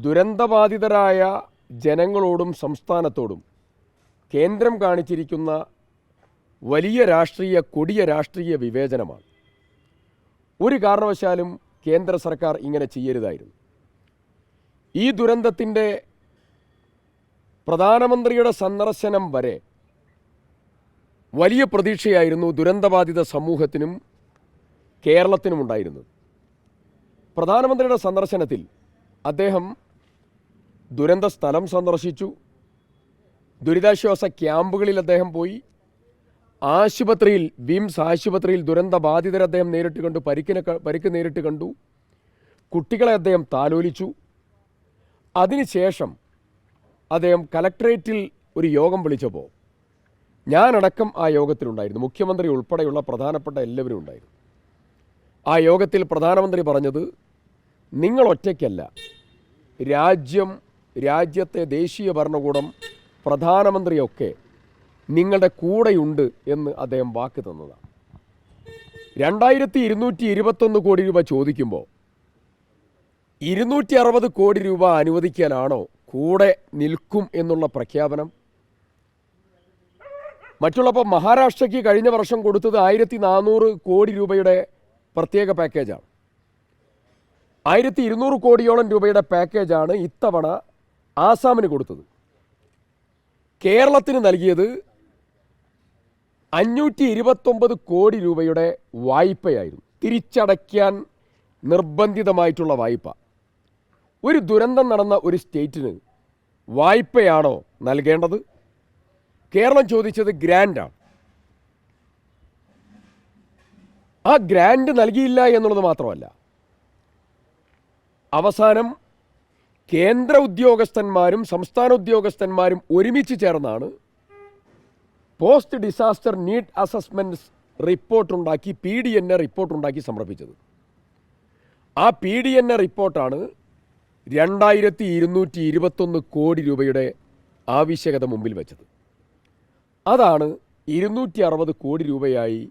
ദുരന്തബാധിതരായ ജനങ്ങളോടും സംസ്ഥാനത്തോടും കേന്ദ്രം കാണിച്ചിരിക്കുന്ന വലിയ രാഷ്ട്രീയ കൊടിയ രാഷ്ട്രീയ വിവേചനമാണ്. ഒരു കാരണവശാലും കേന്ദ്ര സർക്കാർ ഇങ്ങനെ ചെയ്യരുതായിരുന്നു. ഈ ദുരന്തത്തിന്റെ പ്രധാനമന്ത്രിയുടെ സന്ദർശനം വരെ വലിയ പ്രതീക്ഷയായിരുന്നു ദുരന്തബാധിത സമൂഹത്തിനും കേരളത്തിനും ഉണ്ടായിരുന്നത് പ്രധാനമന്ത്രിയുടെ സന്ദർശനത്തിൽ അദ്ദേഹം ദുരന്ത സ്ഥലം സന്ദർശിച്ചു. ദുരിതാശ്വാസ ക്യാമ്പുകളിൽ അദ്ദേഹം പോയി. ആശുപത്രിയിൽ വിംസ് ആശുപത്രിയിൽ ദുരന്ത ദുരന്തബാധിതരെ അദ്ദേഹം നേരിട്ട് കണ്ടു പരിക്കിനെ പരിക്ക് നേരിട്ട് കണ്ടു. കുട്ടികളെ അദ്ദേഹം താലോലിച്ചു. അതിനുശേഷം അദ്ദേഹം കലക്ട്രേറ്റിൽ ഒരു യോഗം വിളിച്ചപ്പോൾ ഞാനടക്കം ആ യോഗത്തിലുണ്ടായിരുന്നു. മുഖ്യമന്ത്രി ഉൾപ്പെടെയുള്ള പ്രധാനപ്പെട്ട എല്ലാവരും ഉണ്ടായിരുന്നു. ആ യോഗത്തിൽ പ്രധാനമന്ത്രി പറഞ്ഞത് നിങ്ങൾ ഒറ്റയ്ക്കല്ല. രാജ്യം രാജ്യത്തെ ദേശീയ ഭരണകൂടം പ്രധാനമന്ത്രിയൊക്കെ നിങ്ങളുടെ കൂടെയുണ്ട് എന്ന് അദ്ദേഹം വാക്ക് തന്നതാണ് രണ്ടായിരത്തി ഇരുന്നൂറ്റി ഇരുപത്തൊന്ന് കോടി രൂപ ചോദിക്കുമ്പോൾ ഇരുന്നൂറ്റി അറുപത് കോടി രൂപ അനുവദിക്കാനാണോ കൂടെ നിൽക്കും എന്നുള്ള പ്രഖ്യാപനം? മറ്റുള്ളപ്പോൾ മഹാരാഷ്ട്രയ്ക്ക് കഴിഞ്ഞ വർഷം കൊടുത്തത് ആയിരത്തി നാനൂറ് കോടി രൂപയുടെ പ്രത്യേക പാക്കേജാണ്. ആയിരത്തി ഇരുന്നൂറ് കോടിയോളം രൂപയുടെ പാക്കേജാണ് ഇത്തവണ ആസാമിന് കൊടുത്തത്. കേരളത്തിന് നൽകിയത് അഞ്ഞൂറ്റി ഇരുപത്തൊമ്പത് കോടി രൂപയുടെ വായ്പയായിരുന്നു. തിരിച്ചടയ്ക്കാൻ നിർബന്ധിതമായിട്ടുള്ള വായ്പ. ഒരു ദുരന്തം നടന്ന ഒരു സ്റ്റേറ്റിന് വായ്പയാണോ നൽകേണ്ടത്? കേരളം ചോദിച്ചത് ഗ്രാൻഡാണ്. ആ ഗ്രാൻഡ് നൽകിയില്ല എന്നുള്ളത് മാത്രമല്ല അവസാനം കേന്ദ്ര ഉദ്യോഗസ്ഥന്മാരും സംസ്ഥാന ഉദ്യോഗസ്ഥന്മാരും ഒരുമിച്ച് ചേർന്നാണ് പോസ്റ്റ് ഡിസാസ്റ്റർ നീഡ് അസസ്മെന്റ്സ് റിപ്പോർട്ടുണ്ടാക്കി പി ഡി എൻ എ റിപ്പോർട്ടുണ്ടാക്കി സമർപ്പിച്ചത്. ആ പി ഡി എൻ എ റിപ്പോർട്ടാണ് രണ്ടായിരത്തി ഇരുന്നൂറ്റി ഇരുപത്തൊന്ന് കോടി രൂപയുടെ ആവശ്യകത മുമ്പിൽ വെച്ചത്. അതാണ് ഇരുന്നൂറ്റി അറുപത് കോടി രൂപയായി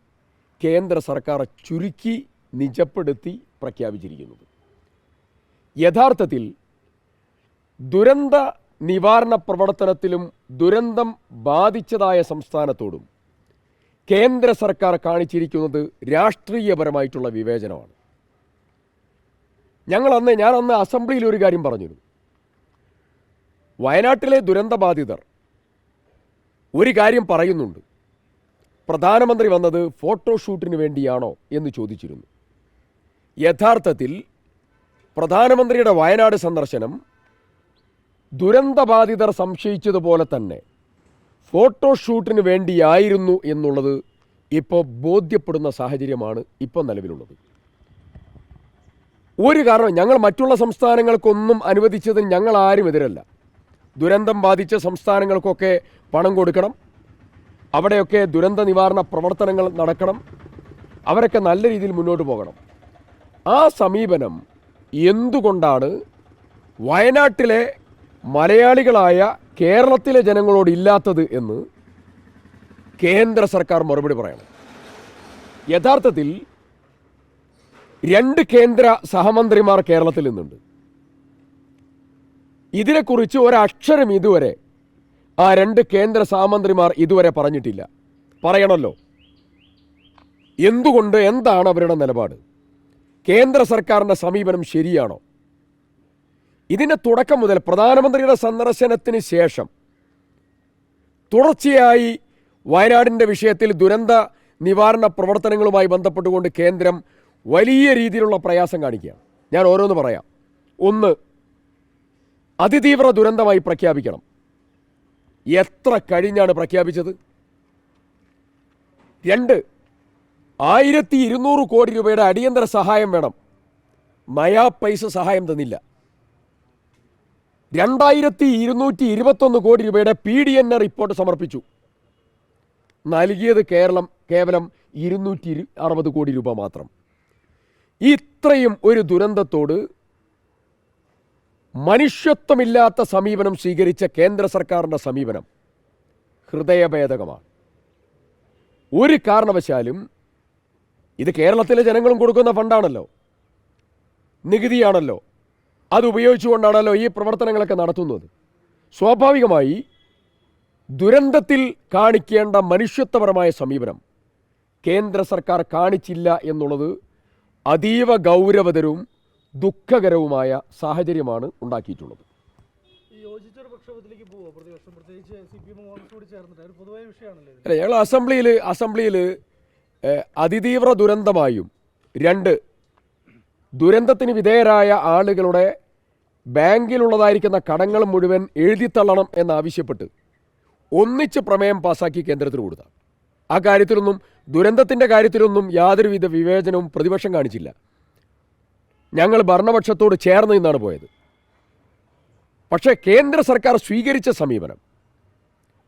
കേന്ദ്ര സർക്കാർ ചുരുക്കി നിജപ്പെടുത്തി പ്രഖ്യാപിച്ചിരിക്കുന്നത്. യഥാർത്ഥത്തിൽ ദുരന്ത നിവാരണ പ്രവർത്തനത്തിലും ദുരന്തം ബാധിച്ചതായ സംസ്ഥാനത്തോടും കേന്ദ്ര സർക്കാർ കാണിച്ചിരിക്കുന്നത് രാഷ്ട്രീയപരമായിട്ടുള്ള വിവേചനമാണ്. ഞങ്ങൾ അന്ന് ഞാൻ അന്ന് അസംബ്ലിയിൽ ഒരു കാര്യം പറഞ്ഞിരുന്നു. വയനാട്ടിലെ ദുരന്തബാധിതർ ഒരു കാര്യം പറയുന്നുണ്ട്. പ്രധാനമന്ത്രി വന്നത് ഫോട്ടോഷൂട്ടിന് വേണ്ടിയാണോ എന്ന് ചോദിച്ചിരുന്നു. യഥാർത്ഥത്തിൽ പ്രധാനമന്ത്രിയുടെ വയനാട് സന്ദർശനം ദുരന്തബാധിതർ സംശയിച്ചതുപോലെ തന്നെ ഫോട്ടോഷൂട്ടിന് വേണ്ടിയായിരുന്നു എന്നുള്ളത് ഇപ്പോൾ ബോധ്യപ്പെടുന്ന സാഹചര്യമാണ് ഇപ്പോൾ നിലവിലുള്ളത്. ഒരു കാരണം ഞങ്ങൾ മറ്റുള്ള സംസ്ഥാനങ്ങൾക്കൊന്നും അനുവദിച്ചതിന് ഞങ്ങൾ ആരും എതിരല്ല. ദുരന്തം ബാധിച്ച സംസ്ഥാനങ്ങൾക്കൊക്കെ പണം കൊടുക്കണം. അവിടെയൊക്കെ ദുരന്ത നിവാരണ പ്രവർത്തനങ്ങൾ നടക്കണം. അവരൊക്കെ നല്ല രീതിയിൽ മുന്നോട്ട് പോകണം. ആ സമീപനം എന്തുകൊണ്ടാണ് വയനാട്ടിലെ മലയാളികളായ കേരളത്തിലെ ജനങ്ങളോട് ഇല്ലാത്തത് എന്ന് കേന്ദ്ര സർക്കാർ മറുപടി പറയണം? യഥാർത്ഥത്തിൽ രണ്ട് കേന്ദ്ര സഹമന്ത്രിമാർ കേരളത്തിൽ നിന്നുണ്ട്. ഇതിനെക്കുറിച്ച് ഒരക്ഷരം ഇതുവരെ ആ രണ്ട് കേന്ദ്ര സഹമന്ത്രിമാർ ഇതുവരെ പറഞ്ഞിട്ടില്ല. പറയണമല്ലോ എന്തുകൊണ്ട് എന്താണ് അവരുടെ നിലപാട്? കേന്ദ്ര സർക്കാരിന്റെ സമീപനം ശരിയാണോ? ഇതിന്റെ തുടക്കം മുതൽ പ്രധാനമന്ത്രിയുടെ സന്ദർശനത്തിന് ശേഷം തുടർച്ചയായി വയനാടിന്റെ വിഷയത്തിൽ ദുരന്ത നിവാരണ പ്രവർത്തനങ്ങളുമായി ബന്ധപ്പെട്ടുകൊണ്ട് കേന്ദ്രം വലിയ രീതിയിലുള്ള പ്രയാസം കാണിക്കുകയാണ്. ഞാൻ ഓരോന്ന് പറയാം. ഒന്ന് അതിതീവ്ര ദുരന്തമായി പ്രഖ്യാപിക്കണം. എത്ര കഴിഞ്ഞാണ് പ്രഖ്യാപിച്ചത്? രണ്ട് ആയിരത്തി ഇരുന്നൂറ് കോടി രൂപയുടെ അടിയന്തര സഹായം വേണം. നയാ പൈസ സഹായം തന്നില്ല. രണ്ടായിരത്തി ഇരുന്നൂറ്റി ഇരുപത്തൊന്ന് കോടി രൂപയുടെ പി ഡി എൻ റിപ്പോർട്ട് സമർപ്പിച്ചു. നൽകിയത് കേരളം കേവലം ഇരുന്നൂറ്റി ഇരു അറുപത് കോടി രൂപ മാത്രം. ഇത്രയും ഒരു ദുരന്തത്തോട് മനുഷ്യത്വമില്ലാത്ത സമീപനം സ്വീകരിച്ച കേന്ദ്ര സർക്കാരിന്റെ സമീപനം ഹൃദയഭേദകമാണ്. ഒരു കാരണവശാലും ഇത് കേരളത്തിലെ ജനങ്ങളും കൊടുക്കുന്ന ഫണ്ടാണല്ലോ. നികുതിയാണല്ലോ. അത് ഉപയോഗിച്ചുകൊണ്ടാണല്ലോ ഈ പ്രവർത്തനങ്ങളൊക്കെ നടത്തുന്നത്. സ്വാഭാവികമായി ദുരന്തത്തിൽ കാണിക്കേണ്ട മനുഷ്യത്വപരമായ സമീപനം കേന്ദ്ര സർക്കാർ കാണിച്ചില്ല എന്നുള്ളത് അതീവ ഗൗരവതരവും ദുഃഖകരവുമായ സാഹചര്യമാണ് ഉണ്ടാക്കിയിട്ടുള്ളത്. അല്ല ഞങ്ങൾ അസംബ്ലിയിൽ അസംബ്ലിയിൽ അതിതീവ്ര ദുരന്തമായും. രണ്ട് ദുരന്തത്തിന് വിധേയരായ ആളുകളുടെ ബാങ്കിലുള്ളതായിരിക്കുന്ന കടങ്ങൾ മുഴുവൻ എഴുതിത്തള്ളണം എന്നാവശ്യപ്പെട്ട് ഒന്നിച്ച് പ്രമേയം പാസാക്കി കേന്ദ്രത്തിന് കൊടുത്ത. ആ കാര്യത്തിലൊന്നും ദുരന്തത്തിന്റെ കാര്യത്തിലൊന്നും യാതൊരുവിധ വിവേചനവും പ്രതിപക്ഷം കാണിച്ചില്ല. ഞങ്ങൾ ഭരണപക്ഷത്തോട് ചേർന്ന് നിന്നാണ് പോയത്. പക്ഷേ കേന്ദ്ര സർക്കാർ സ്വീകരിച്ച സമീപനം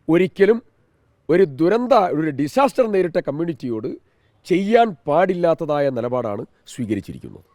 ഒരിക്കലും ഒരു ദുരന്ത ഒരു ഡിസാസ്റ്റർ നേരിട്ട കമ്മ്യൂണിറ്റിയോട് ചെയ്യാൻ പാടില്ലാത്തതായ നിലപാടാണ് സ്വീകരിച്ചിരിക്കുന്നത്.